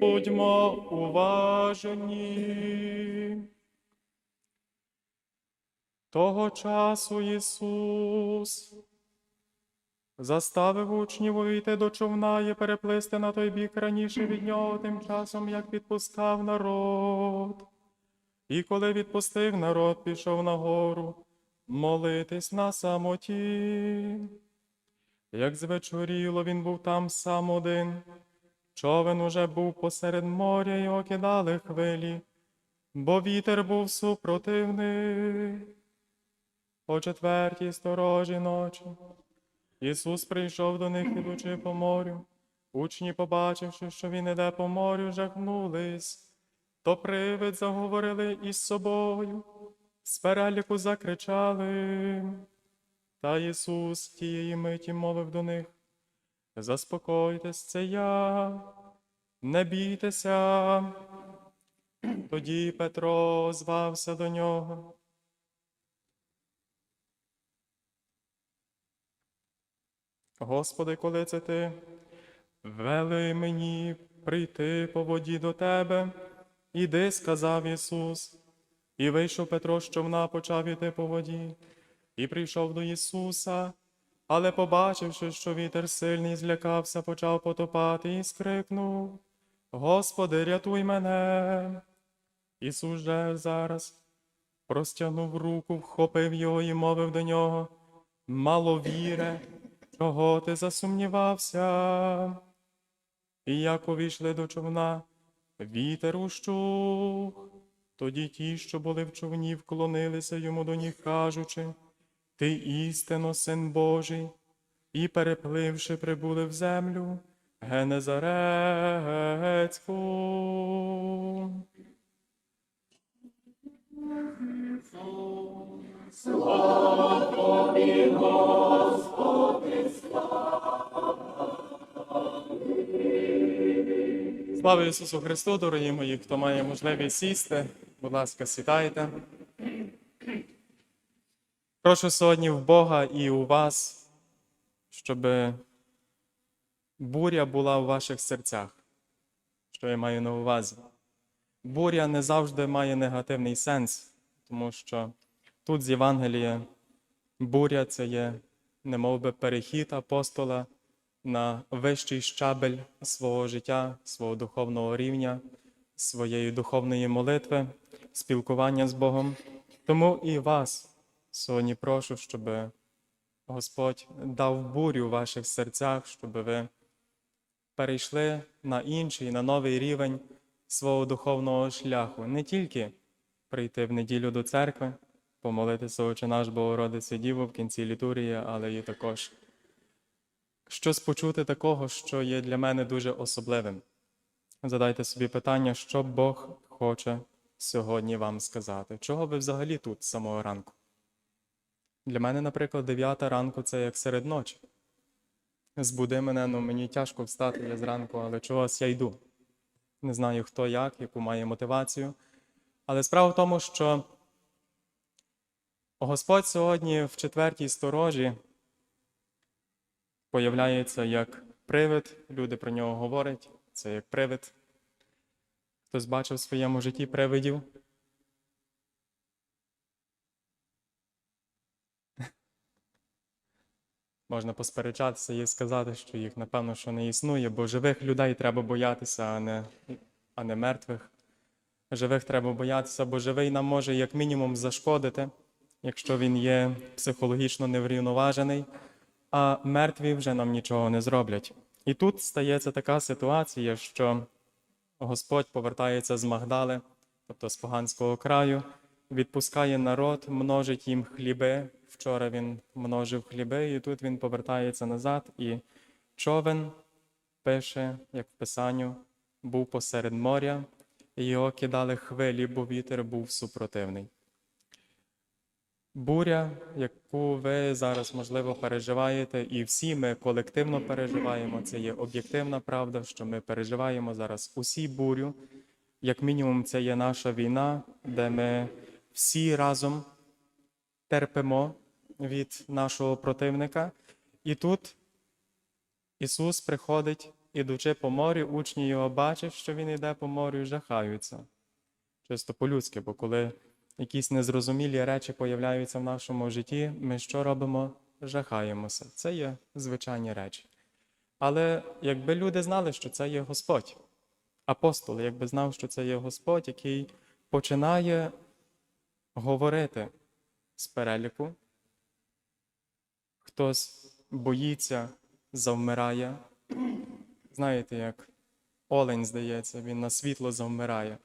Будьмо уважні. Того часу Ісус заставив учнів увійти до човна і переплисти на той бік раніше від нього, тим часом, як відпускав народ. І коли відпустив народ, пішов на гору молитись на самоті. Як звечоріло, він був там сам один. Човен уже був посеред моря, і окидали хвилі, бо вітер був супротивний. О четвертій сторожі ночі Ісус прийшов до них, ідучи по морю. Учні, побачивши, що він іде по морю, жахнулись, то привид заговорили із собою, з переліку закричали. Та Ісус тієї миті мовив до них. Заспокойтесь, це я, не бійтеся. Тоді Петро звався до нього. Господи, коли це ти, вели мені прийти по воді до тебе. Іди, сказав Ісус. І вийшов Петро з човна, почав іти по воді, і прийшов до Ісуса, але, побачивши, що вітер сильний, злякався, почав потопати і скрикнув: Господи, рятуй мене. Ісус же зараз простягнув руку, вхопив його і мовив до нього: Маловіре, чого ти засумнівався? І як увійшли до човна, вітер ущух. Тоді ті, що були в човні, вклонилися йому до ніг, кажучи, Ти істинно син Божий, і, перепливши, прибули в землю Генезарецьку. Слава Ісусу Христу, дорогі мої, хто має можливість сісти, будь ласка, сідайте. Прошу сьогодні в Бога і у вас, щоб буря була в ваших серцях, що я маю на увазі. Буря не завжди має негативний сенс, тому що тут з Євангелія буря це є немов би перехід апостола на вищий щабель свого життя, свого духовного рівня, своєї духовної молитви, спілкування з Богом. Тому і вас сьогодні прошу, щоб Господь дав бурю в ваших серцях, щоб ви перейшли на інший, на новий рівень свого духовного шляху. Не тільки прийти в неділю до церкви, помолитися Отче наш Богородиці Діву в кінці літурії, але і також щось почути такого, що є для мене дуже особливим. Задайте собі питання, що Бог хоче сьогодні вам сказати. Чого ви взагалі тут з самого ранку? Для мене, наприклад, 9 ранку це як серед ночі. Збуди мене, ну мені тяжко встати я зранку, але чогось я йду. Не знаю, хто як, яку має мотивацію. Але справа в тому, що Господь сьогодні в четвертій сторожі появляється як привид, люди про нього говорять, це як привид. Хтось бачив в своєму житті привидів. Можна посперечатися і сказати, що їх, напевно, що не існує, бо живих людей треба боятися, а не, а не мертвих. Живих треба боятися, бо живий нам може як мінімум зашкодити, якщо він є психологічно неврівноважений, а мертві вже нам нічого не зроблять. І тут стається така ситуація, що Господь повертається з Магдали, тобто з поганського краю, відпускає народ, множить їм хліби. Вчора він множив хліби, і тут він повертається назад, і човен пише, як в Писанню, був посеред моря, і його кидали хвилі, бо вітер був супротивний. Буря, яку ви зараз, можливо, переживаєте, і всі ми колективно переживаємо, це є об'єктивна правда, що ми переживаємо зараз усі бурю. Як мінімум, це є наша війна, де ми всі разом терпимо від нашого противника. І тут Ісус приходить, ідучи по морю, учні його бачать, що він йде по морю і жахаються. Чисто по-людськи, бо коли якісь незрозумілі речі появляються в нашому житті, ми що робимо? Жахаємося. Це є звичайні речі. Але якби люди знали, що це є Господь, апостол, якби знав, що це є Господь, який починає говорити з переліку, хтось боїться, завмирає. Знаєте, як олень, здається, він на світло завмирає.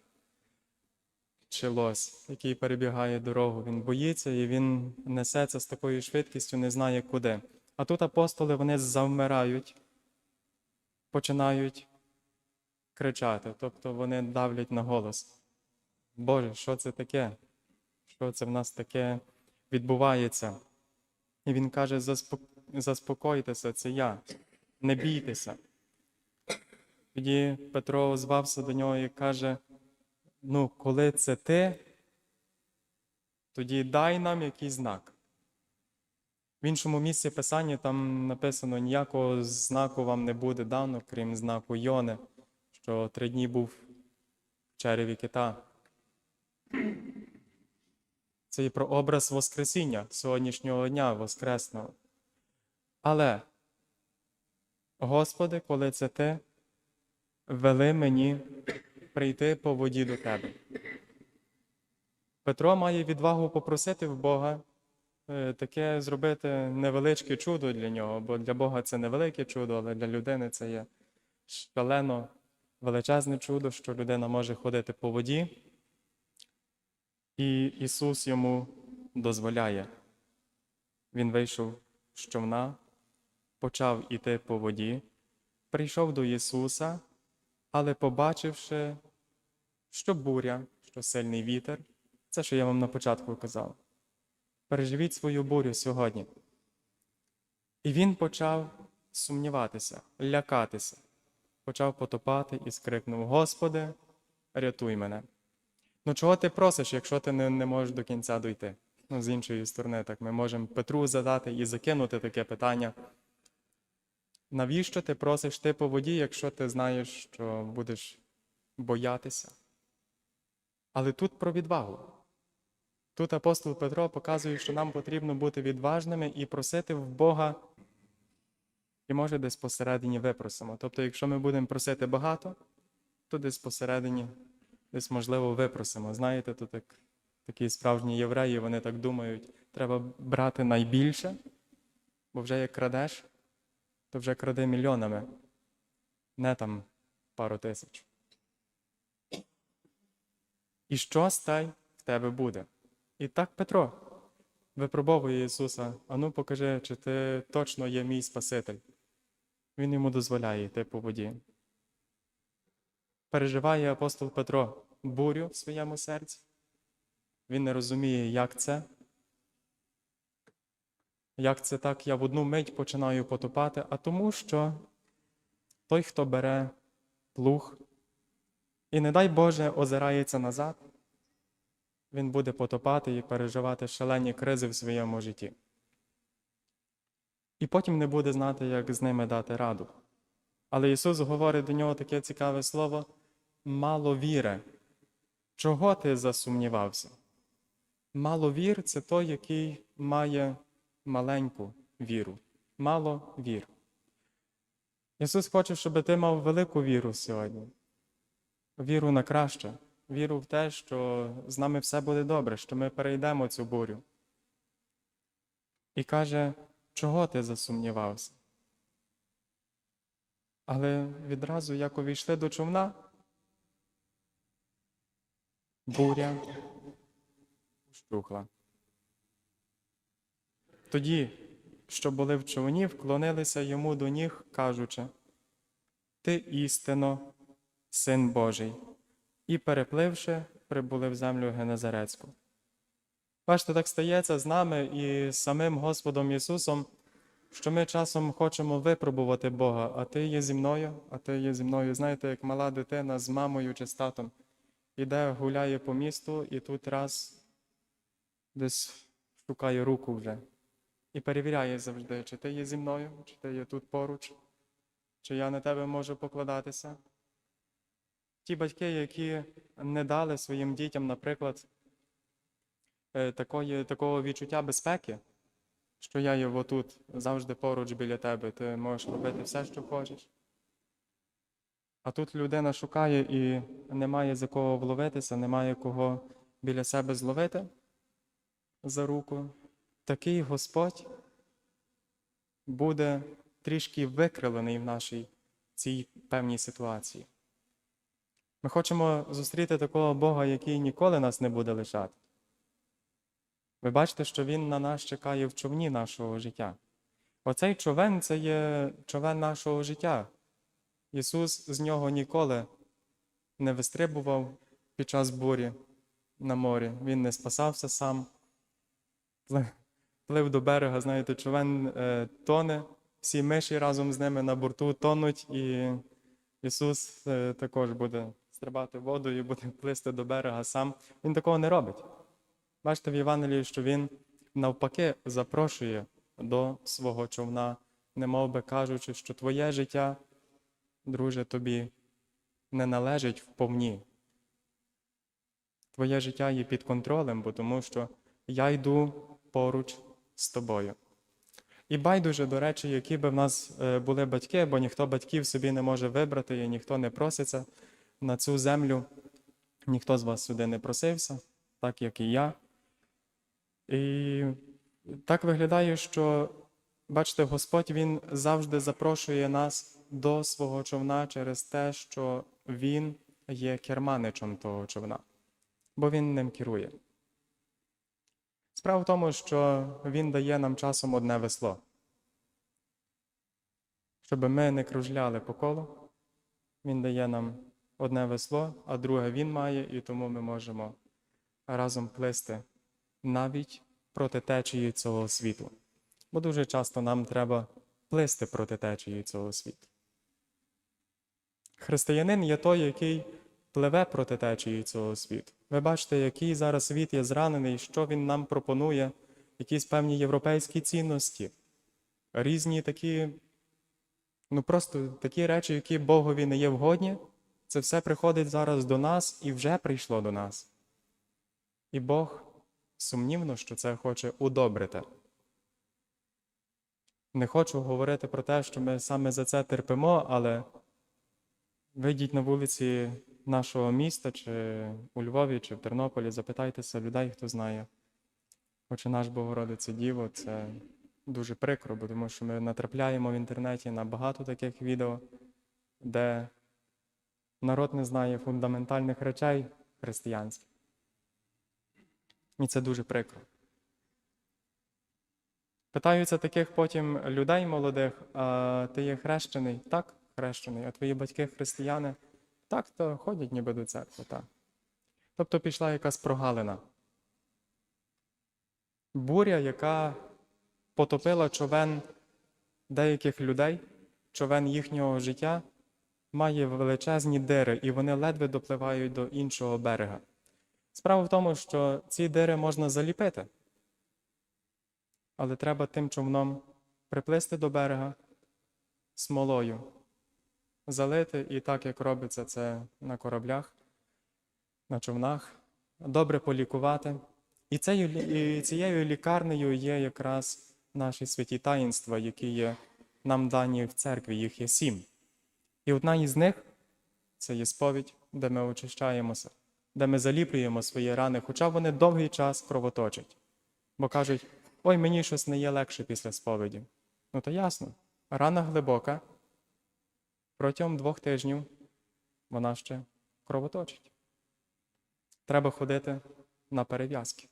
Чи лось, який перебігає дорогу, він боїться і він несеться з такою швидкістю, не знає куди. А тут апостоли вони завмирають, починають кричати, тобто вони давлять на голос. Боже, що це таке? Що це в нас таке відбувається? І він каже: «Заспок- заспокойтеся, це я, не бійтеся. Тоді Петро звався до нього і каже: ну, коли це ти, тоді дай нам якийсь знак. В іншому місці Писання там написано: ніякого знаку вам не буде дано, крім знаку Йони, що три дні був в череві кита. Це і про образ Воскресіння сьогоднішнього дня Воскресного. Але, Господи, коли це ти, вели мені прийти по воді до тебе. Петро має відвагу попросити в Бога е, таке зробити невеличке чудо для нього, бо для Бога це невелике чудо, але для людини це є шалено величезне чудо, що людина може ходити по воді, і Ісус йому дозволяє. Він вийшов з човна, почав іти по воді, прийшов до Ісуса, але побачивши, що буря, що сильний вітер, це, що я вам на початку казав. Переживіть свою бурю сьогодні. І він почав сумніватися, лякатися, почав потопати і скрикнув: Господи, рятуй мене. Ну чого ти просиш, якщо ти не, не можеш до кінця дойти? Ну, з іншої сторони, так ми можемо Петру задати і закинути таке питання. Навіщо ти просиш ти по воді, якщо ти знаєш, що будеш боятися? Але тут про відвагу. Тут апостол Петро показує, що нам потрібно бути відважними і просити в Бога, і може десь посередині випросимо. Тобто, якщо ми будемо просити багато, то десь посередині, десь, можливо, випросимо. Знаєте, то так, такі справжні євреї, вони так думають, треба брати найбільше, бо вже як крадеш, то вже кради мільйонами, не там пару тисяч. І що стай в тебе буде? І так Петро випробовує Ісуса, ану покажи, чи ти точно є мій Спаситель. Він йому дозволяє йти по воді. Переживає апостол Петро бурю в своєму серці. Він не розуміє, як це. Як це так, я в одну мить починаю потопати, а тому, що той, хто бере плуг і, не дай Боже, озирається назад, він буде потопати і переживати шалені кризи в своєму житті. І потім не буде знати, як з ними дати раду. Але Ісус говорить до нього таке цікаве слово мало віри. Чого ти засумнівався? Мало вір це той, який має маленьку віру. Мало вір. Ісус хоче, щоб ти мав велику віру сьогодні. Віру на краще, віру в те, що з нами все буде добре, що ми перейдемо цю бурю. І каже, чого ти засумнівався? Але відразу, як увійшли до човна, буря щухла. Тоді, що були в човні, вклонилися йому до ніг, кажучи: Ти істинно, син Божий, і, перепливши, прибули в землю Генезарецьку. Бачите, так стається з нами і з самим Господом Ісусом, що ми часом хочемо випробувати Бога, а ти є зі мною, а ти є зі мною. Знаєте, як мала дитина з мамою чи з татом іде, гуляє по місту, і тут раз десь шукає руку вже. І перевіряє завжди, чи ти є зі мною, чи ти є тут поруч, чи я на тебе можу покладатися. Ті батьки, які не дали своїм дітям, наприклад, е, такої, такого відчуття безпеки, що я є отут завжди поруч біля тебе, ти можеш робити все, що хочеш. А тут людина шукає і немає за кого вловитися, немає кого біля себе зловити за руку. Такий Господь буде трішки викрилений в нашій цій певній ситуації. Ми хочемо зустріти такого Бога, який ніколи нас не буде лишати. Ви бачите, що Він на нас чекає в човні нашого життя. Оцей човен це є човен нашого життя. Ісус з нього ніколи не вистрибував під час бурі на морі. Він не спасався сам. Пли- Плив до берега, знаєте, човен е, тоне, всі миші разом з ними на борту тонуть, і Ісус е, також буде стрибати в воду і буде плисти до берега сам. Він такого не робить. Бачите в Євангелії, що він навпаки запрошує до свого човна, немов би кажучи, що твоє життя, друже, тобі не належить вповні. Твоє життя є під контролем, бо тому що я йду поруч з тобою. І байдуже, до речі, які би в нас е, були батьки, бо ніхто батьків собі не може вибрати, і ніхто не проситься на цю землю. Ніхто з вас сюди не просився, так як і я. І так виглядає, що, бачите, Господь Він завжди запрошує нас до свого човна через те, що Він є керманичем того човна, бо Він ним керує. Справа в тому, що Він дає нам часом одне весло, щоб ми не кружляли по колу. Він дає нам одне весло, а друге він має, і тому ми можемо разом плисти навіть проти течії цього світу. Бо дуже часто нам треба плисти проти течії цього світу. Християнин є той, який пливе проти течії цього світу. Ви бачите, який зараз світ є зранений, що він нам пропонує, якісь певні європейські цінності, різні такі, ну просто такі речі, які Богові не є вгодні, це все приходить зараз до нас і вже прийшло до нас. І Бог сумнівно, що це хоче удобрити. Не хочу говорити про те, що ми саме за це терпимо, але вийдіть на вулиці нашого міста, чи у Львові, чи в Тернополі, запитайтеся людей, хто знає. Хоча наш Богородице Діво, це дуже прикро, бо тому що ми натрапляємо в інтернеті на багато таких відео, де народ не знає фундаментальних речей християнських. І це дуже прикро. Питаються таких потім людей молодих, а ти є хрещений? Так, хрещений, а твої батьки християни? Так, то ходять ніби до церкви, так. Тобто пішла якась прогалина. Буря, яка потопила човен деяких людей, човен їхнього життя, має величезні дири, і вони ледве допливають до іншого берега. Справа в тому, що ці дири можна заліпити, але треба тим човном приплисти до берега смолою, залити, і так, як робиться це на кораблях, на човнах, добре полікувати. І цією, лікарнею є якраз наші святі таїнства, які є нам дані в церкві, їх є сім. І одна із них це є сповідь, де ми очищаємося, де ми заліплюємо свої рани, хоча вони довгий час кровоточать. Бо кажуть, ой, мені щось не є легше після сповіді. Ну то ясно, рана глибока, протягом двох тижнів вона ще кровоточить. Треба ходити на перев'язки.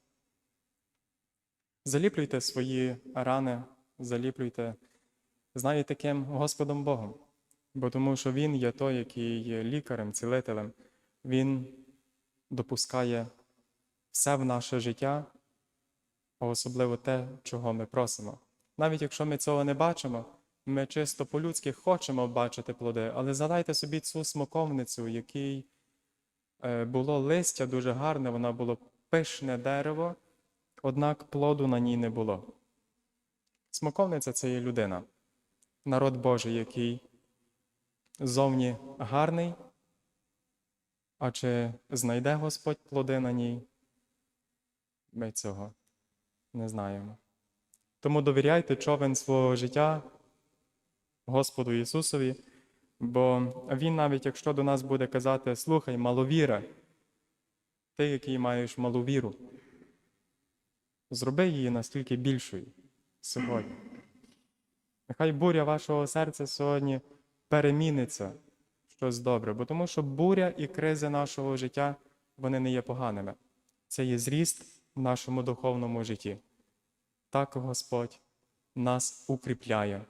Заліплюйте свої рани, заліплюйте, знаєте ким Господом Богом. Бо тому що Він є той, який є лікарем, цілителем. Він допускає все в наше життя, а особливо те, чого ми просимо. Навіть якщо ми цього не бачимо, ми чисто по-людськи хочемо бачити плоди, але задайте собі цю смоковницю, якій е, було листя дуже гарне, воно було пишне дерево, однак плоду на ній не було. Смоковниця це є людина, народ Божий, який зовні гарний, а чи знайде Господь плоди на ній? Ми цього не знаємо. Тому довіряйте човен свого життя Господу Ісусові, бо Він навіть якщо до нас буде казати, слухай, маловіра, ти, який маєш малу віру, зроби її настільки більшою сьогодні. Нехай буря вашого серця сьогодні переміниться щось добре, бо тому що буря і кризи нашого життя вони не є поганими. Це є зріст в нашому духовному житті. Так Господь нас укріпляє,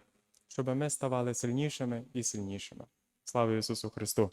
щоб ми ставали сильнішими і сильнішими. Слава Ісусу Христу!